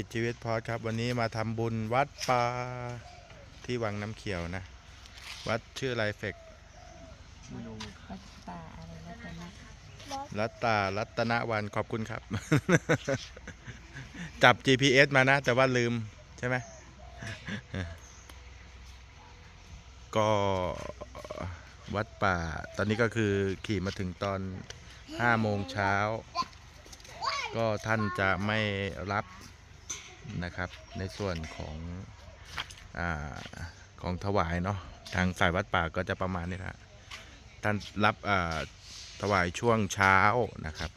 ติดชีวิตพอดครับ วันนี้มาทำบุญวัดป่าที่วังน้ำเขียวนะ วัดชื่ออะไรเฟกวัดป่าอะไรแล้วกันนะรัตตารัตนวันขอบคุณครับ จับ GPS มานะ แต่ว่าลืมใช่ไหมก็วัดป่า ตอนนี้ก็คือขี่มาถึงตอน5โมงเช้า ก็ท่านจะไม่รับ นะครับ ในส่วนของอของถวายเนาะทางสายวัดป่าก็จะประมาณนี้นะท่านรับถวายช่วงเช้านะครับ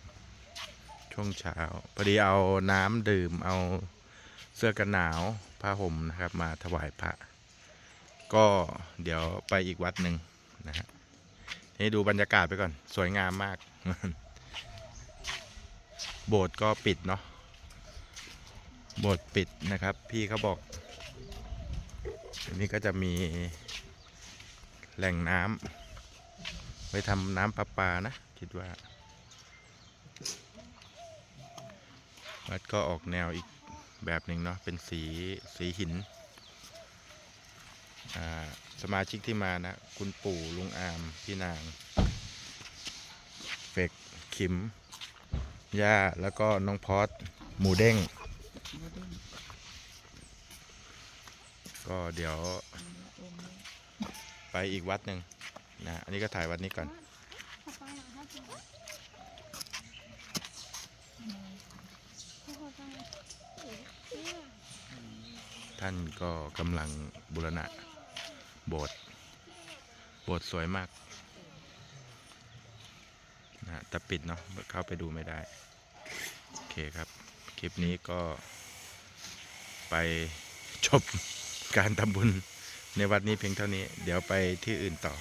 ช่วงเช้าพอดีเอาน้ำดื่มเอาเสื้อกันหนาวผ้าห่มนะครับ มาถวายพระ ก็เดี๋ยวไปอีกวัดหนึ่งนะฮะนี่ดูบรรยากาศไปก่อน สวยงามมาก โบสถ์ก็ปิดเนาะ โบสถ์ปิดนะครับ พี่เขาบอกอันนี้ก็จะมีแหล่งน้ำไว้ทำน้ำประปานะ คิดว่าวัดก็ออกแนวอีกแบบหนึ่งเนาะเป็นสีสีหิน สมาชิกที่มานะ คุณปู่ลุงอาม พี่นางเฟกขิม ย่า แล้วก็น้องพอดหมูเด้ง ก็เดี๋ยว ไปอีกวัดหนึ่งนะ อันนี้ก็ถ่ายวัดนี้ก่อน ท่านก็กำลังบุรณะ โบสถ์โบสถ์สวยมากนะแต่ปิดเนาะเข้าไปดูไม่ได้ โอเคครับ คลิปนี้ก็ ไปจบการทำบุญในวัดนี้เพียงเท่านี้ เดี๋ยวไปที่อื่นต่อ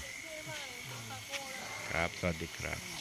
ครับ สวัสดีครับ